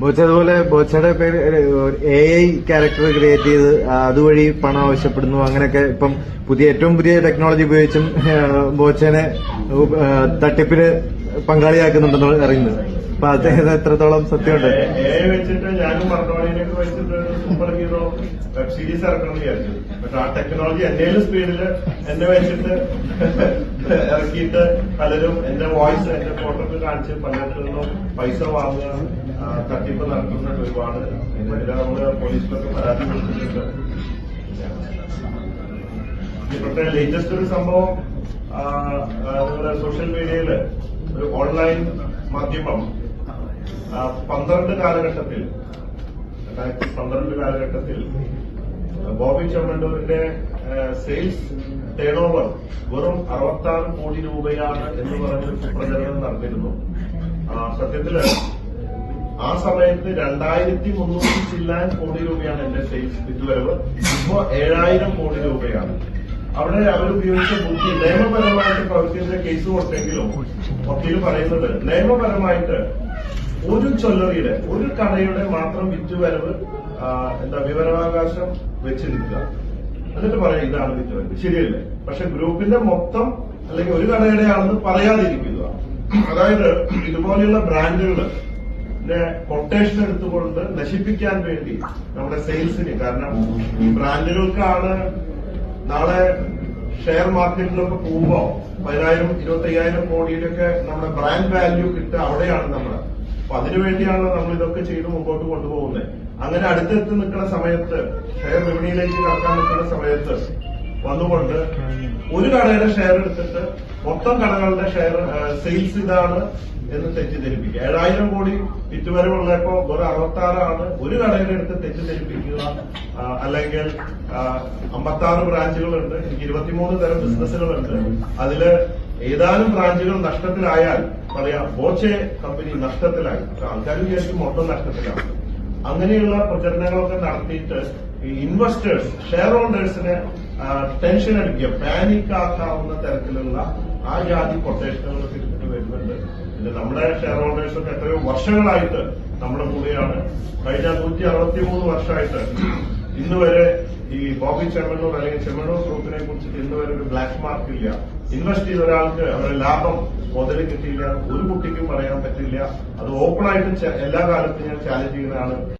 ബോച്ച അതുപോലെ ബോച്ചയുടെ പേര് A I character create ചെയ്ത് അതുവഴി പണം ആവശ്യപ്പെടുന്നു. അങ്ങനെയൊക്കെ ഇപ്പം പുതിയ ഏറ്റവും പുതിയ ടെക്നോളജി ഉപയോഗിച്ചും ബോച്ചനെ തട്ടിപ്പിന് പങ്കാളിയാക്കുന്നുണ്ടെന്ന് അറിയുന്നത് അപ്പൊ അദ്ദേഹം എത്രത്തോളം സത്യമുണ്ട്? വെച്ചിട്ട് ഞാനും മർഡോണിനെയൊക്കെ വെച്ചിട്ട് സൂപ്പർ ഹീറോ വെബ് സീരീസ് ഇറക്കണം വിചാരിച്ചു. പക്ഷെ ആ ടെക്നോളജി എന്റെയും സ്പീഡിൽ എന്നെ വെച്ചിട്ട് ഇറക്കിയിട്ട് പലരും എന്റെ വോയിസ് എന്റെ ഫോട്ടോ ഒക്കെ കാണിച്ച് പലരിൽ നിന്നും പൈസ വാങ്ങുക തട്ടിപ്പ് നടത്തുന്ന ഒരുപാട് നമ്മൾ പോലീസിലൊക്കെ പരാതി കൊടുത്തിട്ടുണ്ട്. ഇപ്പോഴത്തെ ലേറ്റസ്റ്റ് ഒരു സംഭവം സോഷ്യൽ മീഡിയയിൽ ഓൺലൈൻ മാധ്യമം പന്ത്രണ്ട് കാലഘട്ടത്തിൽ രണ്ടായിരത്തി പന്ത്രണ്ട് കാലഘട്ടത്തിൽ ബോബി ചെമ്മണ്ടൂരിന്റെ സെയിൽസ് ടേൺ ഓവർ വെറും അറുപത്തി ആറ് കോടി രൂപയാണ് എന്ന് പറഞ്ഞൊരു പ്രചരണം നടന്നിരുന്നു. ആ, സത്യത്തിൽ ആ സമയത്ത് രണ്ടായിരത്തി മുന്നൂറ്റി ചില്ലാൻ കോടി രൂപയാണ് എന്റെ സെയിൽസ് വിറ്റുവരവ്. ഇപ്പോ ഏഴായിരം കോടി രൂപയാണ്. അവിടെ അവർ ഉപയോഗിച്ച ബുദ്ധി നിയമപരമായിട്ട് പ്രവർത്തിക്കുന്ന കേസ് കൊടുത്തെങ്കിലും വക്കീൽ പറയുന്നത് നിയമപരമായിട്ട് ഒരു ചൊല്ലറിയുടെ ഒരു കടയുടെ മാത്രം വിറ്റുവരവ് എന്താ വിവരാവകാശം വെച്ച് നിൽക്കുക എന്നിട്ട് പറയാം ഇതാണ് വിറ്റുവരവ്. ശരിയല്ലേ? പക്ഷെ ഗ്രൂപ്പിന്റെ മൊത്തം അല്ലെങ്കിൽ ഒരു കടയുടെ ആണെന്ന് പറയാതിരിക്കുക. അതായത് ഇതുപോലെയുള്ള ബ്രാൻഡുകൾ കൊട്ടേഷൻ എടുത്തുകൊണ്ട് നശിപ്പിക്കാൻ വേണ്ടി നമ്മുടെ സെയിൽസിന് കാരണം ഈ ബ്രാൻഡുകൾക്കാണ് നാളെ ഷെയർ മാർക്കറ്റിലൊക്കെ പോകുമ്പോ പതിനായിരം ഇരുപത്തി അയ്യായിരം കോടിയിലൊക്കെ നമ്മുടെ ബ്രാൻഡ് വാല്യൂ കിട്ടുക അവിടെയാണ് നമ്മൾ അപ്പൊ അതിനുവേണ്ടിയാണ് നമ്മൾ ഇതൊക്കെ ചെയ്ത് മുമ്പോട്ട് കൊണ്ടുപോകുന്നത് അങ്ങനെ അടുത്തെത്തി നിൽക്കുന്ന സമയത്ത് ഷെയർ വിപണിയിലേക്ക് കടക്കാൻ നിൽക്കുന്ന സമയത്ത് വന്നുകൊണ്ട് ഒരു കടയുടെ ഷെയർ എടുത്തിട്ട് മൊത്തം കടകളുടെ ഷെയർ സെയിൽസ് ഇതാണ് എന്ന് തെറ്റിദ്ധരിപ്പിക്കുക. ഏഴായിരം കോടി വിറ്റുവരവുള്ളപ്പോ വെറും അറുപത്തി ആറാണ് ഒരു കടയുടെ എടുത്ത് തെറ്റിദ്ധരിപ്പിക്കുക. അല്ലെങ്കിൽ അമ്പത്തി ആറ് ബ്രാഞ്ചുകളുണ്ട് എനിക്ക് ഇരുപത്തിമൂന്ന് തരം ബിസിനസ്സുകളുണ്ട്. അതിൽ ഏതാനും ബ്രാഞ്ചുകൾ നഷ്ടത്തിലായാൽ പറയാം ബോച്ചെ കമ്പനി നഷ്ടത്തിലായി. ആൾക്കാർ വിചാരിക്കും മൊത്തം നഷ്ടത്തിലാണ്. അങ്ങനെയുള്ള പ്രചരണങ്ങളൊക്കെ നടത്തിയിട്ട് ഇൻവെസ്റ്റേഴ്സ് ഷെയർ ഹോൾഡേഴ്സിനെ ടെൻഷൻ അടിക്കുക. പാനിക് ആക്കാവുന്ന തരത്തിലുള്ള ആ ജാതി കൊട്ടേഷനുകൾ തിരിച്ചിട്ട് വരുന്നുണ്ട്. പിന്നെ നമ്മുടെ ഷെയർ ഹോൾഡേഴ്സ് ഒക്കെ എത്രയോ വർഷങ്ങളായിട്ട് നമ്മുടെ കൂടെയാണ്. കഴിഞ്ഞ നൂറ്റി അറുപത്തി മൂന്ന് വർഷമായിട്ട് ഇന്ന് വരെ ഈ ബോബി ചെമ്മണ്ണൂർ അല്ലെങ്കിൽ ചെമ്മണ്ണൂർ ഗ്രൂപ്പിനെ കുറിച്ചിട്ട് ഇന്ന് വരെ ഒരു ബ്ലാക്ക് മാർക്ക് ഇല്ല. ഇൻവെസ്റ്റ് ചെയ്ത ഒരാൾക്ക് അവരുടെ ലാഭം മുതൽ കിട്ടിയില്ല. ഒരു കുട്ടിക്കും പറയാൻ പറ്റില്ല. അത് ഓപ്പൺ ആയിട്ട് എല്ലാ കാലത്തും ഞാൻ ചാലഞ്ച് ചെയ്യുന്നതാണ്.